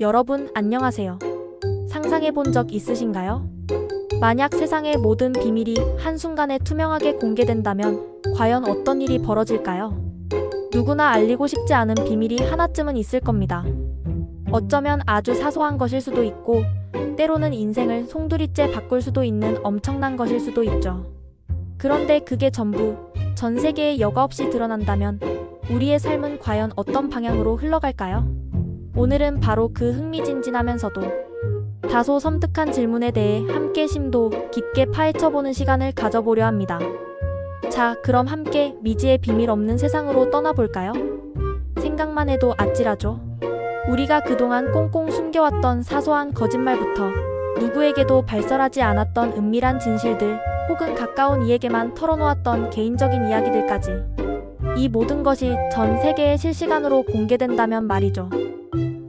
여러분 안녕하세요. 상상해 본 적 있으신가요? 만약 세상의 모든 비밀이 한순간에 투명하게 공개된다면 과연 어떤 일이 벌어질까요? 누구나 알리고 싶지 않은 비밀이 하나쯤은 있을 겁니다. 어쩌면 아주 사소한 것일 수도 있고, 때로는 인생을 송두리째 바꿀 수도 있는 엄청난 것일 수도 있죠. 그런데 그게 전부 전 세계에 여과 없이 드러난다면 우리의 삶은 과연 어떤 방향으로 흘러갈까요? 오늘은 바로 그 흥미진진하면서도 다소 섬뜩한 질문에 대해 함께 심도 깊게 파헤쳐보는 시간을 가져보려 합니다. 자, 그럼 함께 미지의 비밀 없는 세상으로 떠나볼까요? 생각만 해도 아찔하죠? 우리가 그동안 꽁꽁 숨겨왔던 사소한 거짓말부터 누구에게도 발설하지 않았던 은밀한 진실들 혹은 가까운 이에게만 털어놓았던 개인적인 이야기들까지 이 모든 것이 전 세계에 실시간으로 공개된다면 말이죠.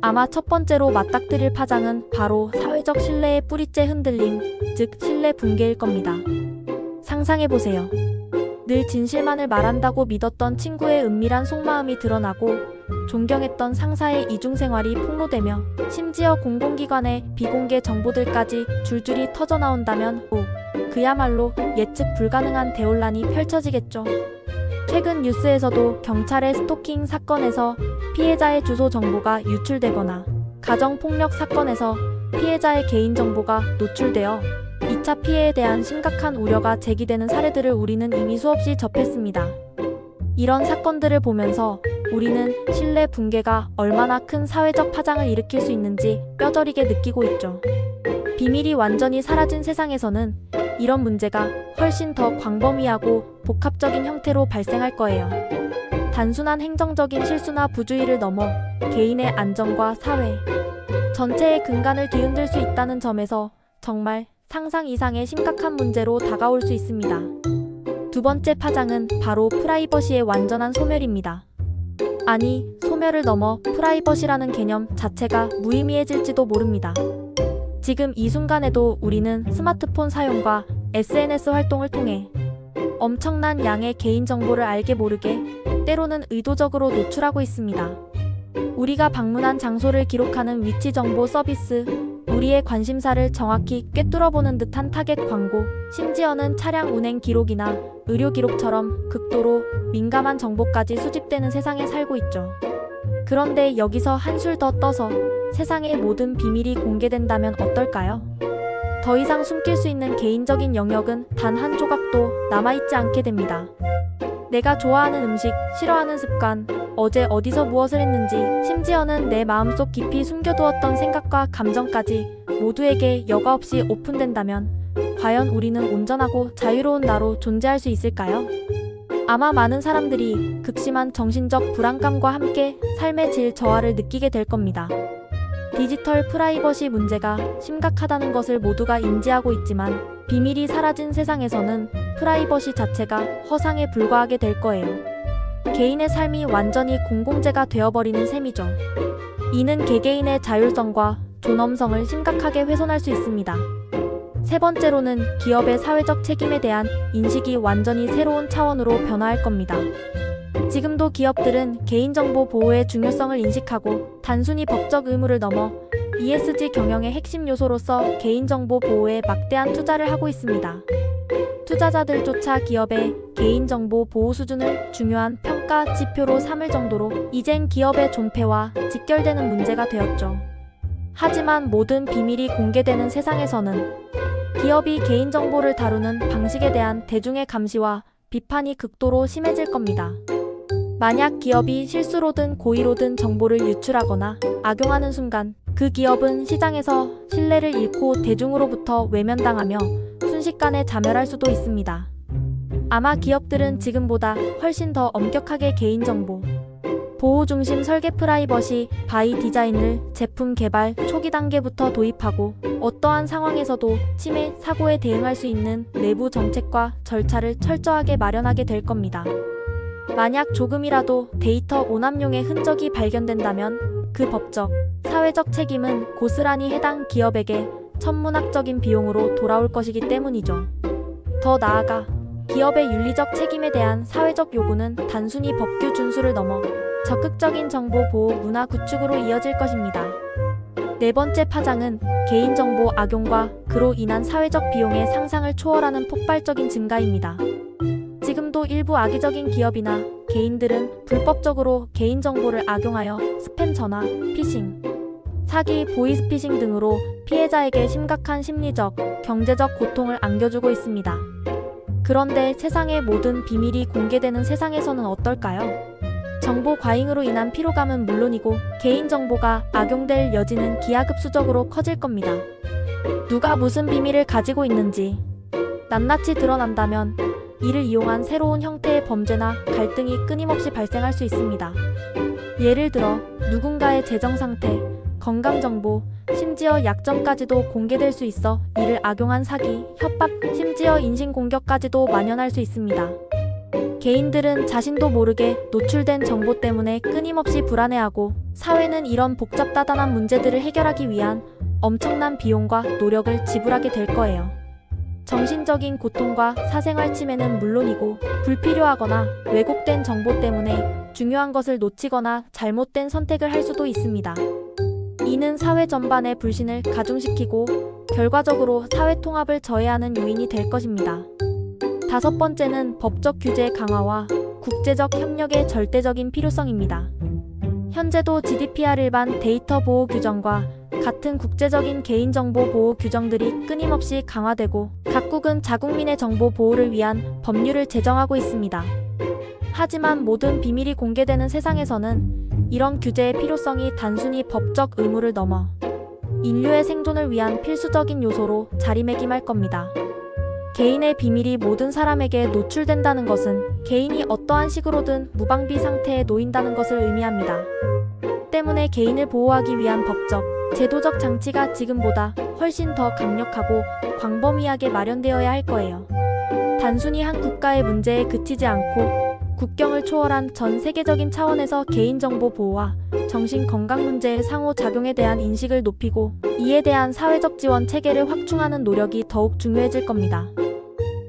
아마 첫 번째로 맞닥뜨릴 파장은 바로 사회적 신뢰의 뿌리째 흔들림, 즉 신뢰 붕괴일 겁니다. 상상해보세요. 늘 진실만을 말한다고 믿었던 친구의 은밀한 속마음이 드러나고 존경했던 상사의 이중생활이 폭로되며 심지어 공공기관의 비공개 정보들까지 줄줄이 터져나온다면 오, 그야말로 예측 불가능한 대혼란이 펼쳐지겠죠. 최근 뉴스에서도 경찰의 스토킹 사건에서 피해자의 주소 정보가 유출되거나 가정폭력 사건에서 피해자의 개인정보가 노출되어 2차 피해에 대한 심각한 우려가 제기되는 사례들을 우리는 이미 수없이 접했습니다. 이런 사건들을 보면서 우리는 신뢰 붕괴가 얼마나 큰 사회적 파장을 일으킬 수 있는지 뼈저리게 느끼고 있죠. 비밀이 완전히 사라진 세상에서는 이런 문제가 훨씬 더 광범위하고 복합적인 형태로 발생할 거예요. 단순한 행정적인 실수나 부주의를 넘어 개인의 안전과 사회, 전체의 근간을 뒤흔들 수 있다는 점에서 정말 상상 이상의 심각한 문제로 다가올 수 있습니다. 두 번째 파장은 바로 프라이버시의 완전한 소멸입니다. 아니, 소멸을 넘어 프라이버시라는 개념 자체가 무의미해질지도 모릅니다. 지금 이 순간에도 우리는 스마트폰 사용과 SNS 활동을 통해 엄청난 양의 개인정보를 알게 모르게 때로는 의도적으로 노출하고 있습니다. 우리가 방문한 장소를 기록하는 위치 정보 서비스, 우리의 관심사를 정확히 꿰뚫어보는 듯한 타겟 광고, 심지어는 차량 운행 기록이나 의료 기록처럼 극도로 민감한 정보까지 수집되는 세상에 살고 있죠. 그런데 여기서 한술 더 떠서 세상의 모든 비밀이 공개된다면 어떨까요? 더 이상 숨길 수 있는 개인적인 영역은 단 한 조각도 남아있지 않게 됩니다. 내가 좋아하는 음식, 싫어하는 습관, 어제 어디서 무엇을 했는지, 심지어는 내 마음속 깊이 숨겨두었던 생각과 감정까지 모두에게 여과 없이 오픈된다면 과연 우리는 온전하고 자유로운 나로 존재할 수 있을까요? 아마 많은 사람들이 극심한 정신적 불안감과 함께 삶의 질 저하를 느끼게 될 겁니다. 디지털 프라이버시 문제가 심각하다는 것을 모두가 인지하고 있지만 비밀이 사라진 세상에서는 프라이버시 자체가 허상에 불과하게 될 거예요. 개인의 삶이 완전히 공공재가 되어버리는 셈이죠. 이는 개개인의 자율성과 존엄성을 심각하게 훼손할 수 있습니다. 세 번째로는 기업의 사회적 책임에 대한 인식이 완전히 새로운 차원으로 변화할 겁니다. 지금도 기업들은 개인정보 보호의 중요성을 인식하고 단순히 법적 의무를 넘어 ESG 경영의 핵심 요소로서 개인정보 보호에 막대한 투자를 하고 있습니다. 투자자들조차 기업의 개인정보 보호 수준을 중요한 평가 지표로 삼을 정도로 이젠 기업의 존폐와 직결되는 문제가 되었죠. 하지만 모든 비밀이 공개되는 세상에서는 기업이 개인정보를 다루는 방식에 대한 대중의 감시와 비판이 극도로 심해질 겁니다. 만약 기업이 실수로든 고의로든 정보를 유출하거나 악용하는 순간 그 기업은 시장에서 신뢰를 잃고 대중으로부터 외면당하며 순식간에 자멸할 수도 있습니다. 아마 기업들은 지금보다 훨씬 더 엄격하게 개인정보, 보호 중심 설계 프라이버시, 바이 디자인을 제품 개발 초기 단계부터 도입하고 어떠한 상황에서도 침해 사고에 대응할 수 있는 내부 정책과 절차를 철저하게 마련하게 될 겁니다. 만약 조금이라도 데이터 오남용의 흔적이 발견된다면 그 법적, 사회적 책임은 고스란히 해당 기업에게 천문학적인 비용으로 돌아올 것이기 때문이죠. 더 나아가 기업의 윤리적 책임에 대한 사회적 요구는 단순히 법규 준수를 넘어 적극적인 정보 보호 문화 구축으로 이어질 것입니다. 네 번째 파장은 개인정보 악용과 그로 인한 사회적 비용의 상상을 초월하는 폭발적인 증가입니다. 지금도 일부 악의적인 기업이나 개인들은 불법적으로 개인정보를 악용하여 스팸 전화, 피싱, 사기, 보이스피싱 등으로 피해자에게 심각한 심리적, 경제적 고통을 안겨주고 있습니다. 그런데 세상의 모든 비밀이 공개되는 세상에서는 어떨까요? 정보 과잉으로 인한 피로감은 물론이고 개인정보가 악용될 여지는 기하급수적으로 커질 겁니다. 누가 무슨 비밀을 가지고 있는지 낱낱이 드러난다면 이를 이용한 새로운 형태의 범죄나 갈등이 끊임없이 발생할 수 있습니다. 예를 들어 누군가의 재정 상태, 건강 정보, 심지어 약점까지도 공개될 수 있어 이를 악용한 사기, 협박, 심지어 인신 공격까지도 만연할 수 있습니다. 개인들은 자신도 모르게 노출된 정보 때문에 끊임없이 불안해하고 사회는 이런 복잡다단한 문제들을 해결하기 위한 엄청난 비용과 노력을 지불하게 될 거예요. 정신적인 고통과 사생활 침해는 물론이고 불필요하거나 왜곡된 정보 때문에 중요한 것을 놓치거나 잘못된 선택을 할 수도 있습니다. 이는 사회 전반의 불신을 가중시키고 결과적으로 사회 통합을 저해하는 요인이 될 것입니다. 다섯 번째는 법적 규제 강화와 국제적 협력의 절대적인 필요성입니다. 현재도 GDPR 일반 데이터 보호 규정과 같은 국제적인 개인정보 보호 규정들이 끊임없이 강화되고 각국은 자국민의 정보 보호를 위한 법률을 제정하고 있습니다. 하지만 모든 비밀이 공개되는 세상에서는 이런 규제의 필요성이 단순히 법적 의무를 넘어 인류의 생존을 위한 필수적인 요소로 자리매김할 겁니다. 개인의 비밀이 모든 사람에게 노출된다는 것은 개인이 어떠한 식으로든 무방비 상태에 놓인다는 것을 의미합니다. 때문에 개인을 보호하기 위한 법적, 제도적 장치가 지금보다 훨씬 더 강력하고 광범위하게 마련되어야 할 거예요. 단순히 한 국가의 문제에 그치지 않고 국경을 초월한 전 세계적인 차원에서 개인정보 보호와 정신 건강 문제의 상호작용에 대한 인식을 높이고 이에 대한 사회적 지원 체계를 확충하는 노력이 더욱 중요해질 겁니다.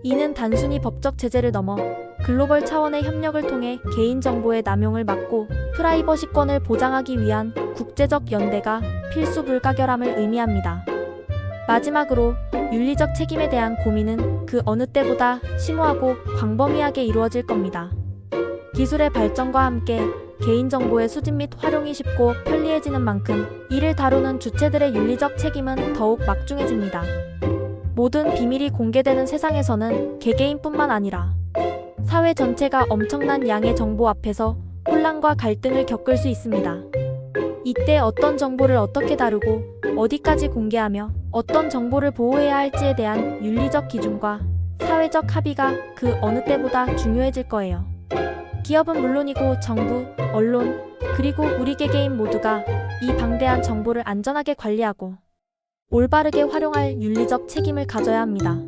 이는 단순히 법적 제재를 넘어 글로벌 차원의 협력을 통해 개인정보의 남용을 막고 프라이버시권을 보장하기 위한 국제적 연대가 필수 불가결함을 의미합니다. 마지막으로 윤리적 책임에 대한 고민은 그 어느 때보다 심오하고 광범위하게 이루어질 겁니다. 기술의 발전과 함께 개인정보의 수집 및 활용이 쉽고 편리해지는 만큼 이를 다루는 주체들의 윤리적 책임은 더욱 막중해집니다. 모든 비밀이 공개되는 세상에서는 개개인뿐만 아니라 사회 전체가 엄청난 양의 정보 앞에서 혼란과 갈등을 겪을 수 있습니다. 이때 어떤 정보를 어떻게 다루고 어디까지 공개하며 어떤 정보를 보호해야 할지에 대한 윤리적 기준과 사회적 합의가 그 어느 때보다 중요해질 거예요. 기업은 물론이고 정부, 언론, 그리고 우리 개개인 모두가 이 방대한 정보를 안전하게 관리하고 올바르게 활용할 윤리적 책임을 가져야 합니다.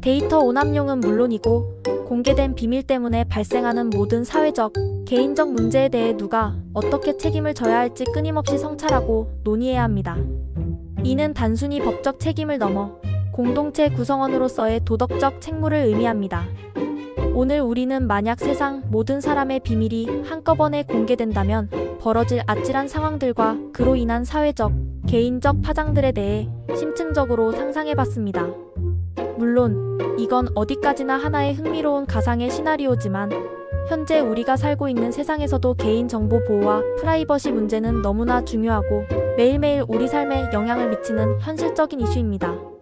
데이터 오남용은 물론이고 공개된 비밀 때문에 발생하는 모든 사회적, 개인적 문제에 대해 누가 어떻게 책임을 져야 할지 끊임없이 성찰하고 논의해야 합니다. 이는 단순히 법적 책임을 넘어 공동체 구성원으로서의 도덕적 책무를 의미합니다. 오늘 우리는 만약 세상 모든 사람의 비밀이 한꺼번에 공개된다면 벌어질 아찔한 상황들과 그로 인한 사회적, 개인적 파장들에 대해 심층적으로 상상해 봤습니다. 물론 이건 어디까지나 하나의 흥미로운 가상의 시나리오지만 현재 우리가 살고 있는 세상에서도 개인정보 보호와 프라이버시 문제는 너무나 중요하고 매일매일 우리 삶에 영향을 미치는 현실적인 이슈입니다.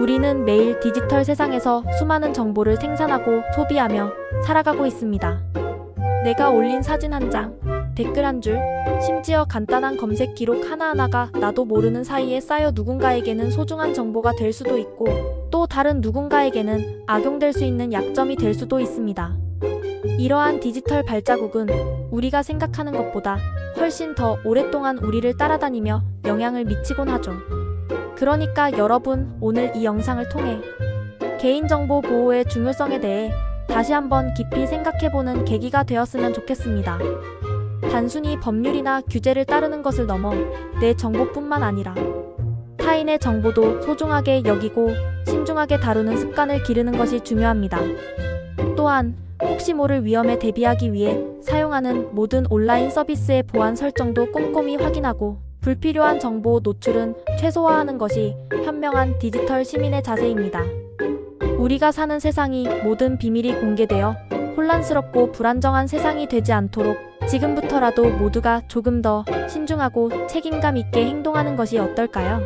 우리는 매일 디지털 세상에서 수많은 정보를 생산하고 소비하며 살아가고 있습니다. 내가 올린 사진 한 장, 댓글 한 줄, 심지어 간단한 검색 기록 하나하나가 나도 모르는 사이에 쌓여 누군가에게는 소중한 정보가 될 수도 있고 또 다른 누군가에게는 악용될 수 있는 약점이 될 수도 있습니다. 이러한 디지털 발자국은 우리가 생각하는 것보다 훨씬 더 오랫동안 우리를 따라다니며 영향을 미치곤 하죠. 그러니까 여러분 오늘 이 영상을 통해 개인정보 보호의 중요성에 대해 다시 한번 깊이 생각해보는 계기가 되었으면 좋겠습니다. 단순히 법률이나 규제를 따르는 것을 넘어 내 정보뿐만 아니라 타인의 정보도 소중하게 여기고 신중하게 다루는 습관을 기르는 것이 중요합니다. 또한 혹시 모를 위험에 대비하기 위해 사용하는 모든 온라인 서비스의 보안 설정도 꼼꼼히 확인하고 불필요한 정보 노출은 최소화하는 것이 현명한 디지털 시민의 자세입니다. 우리가 사는 세상이 모든 비밀이 공개되어 혼란스럽고 불안정한 세상이 되지 않도록 지금부터라도 모두가 조금 더 신중하고 책임감 있게 행동하는 것이 어떨까요?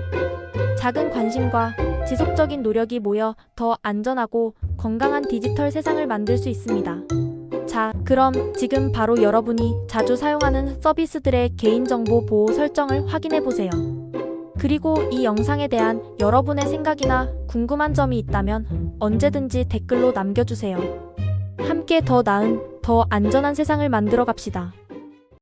작은 관심과 지속적인 노력이 모여 더 안전하고 건강한 디지털 세상을 만들 수 있습니다. 자, 그럼 지금 바로 여러분이 자주 사용하는 서비스들의 개인정보 보호 설정을 확인해 보세요. 그리고 이 영상에 대한 여러분의 생각이나 궁금한 점이 있다면 언제든지 댓글로 남겨주세요. 함께 더 나은, 더 안전한 세상을 만들어 갑시다.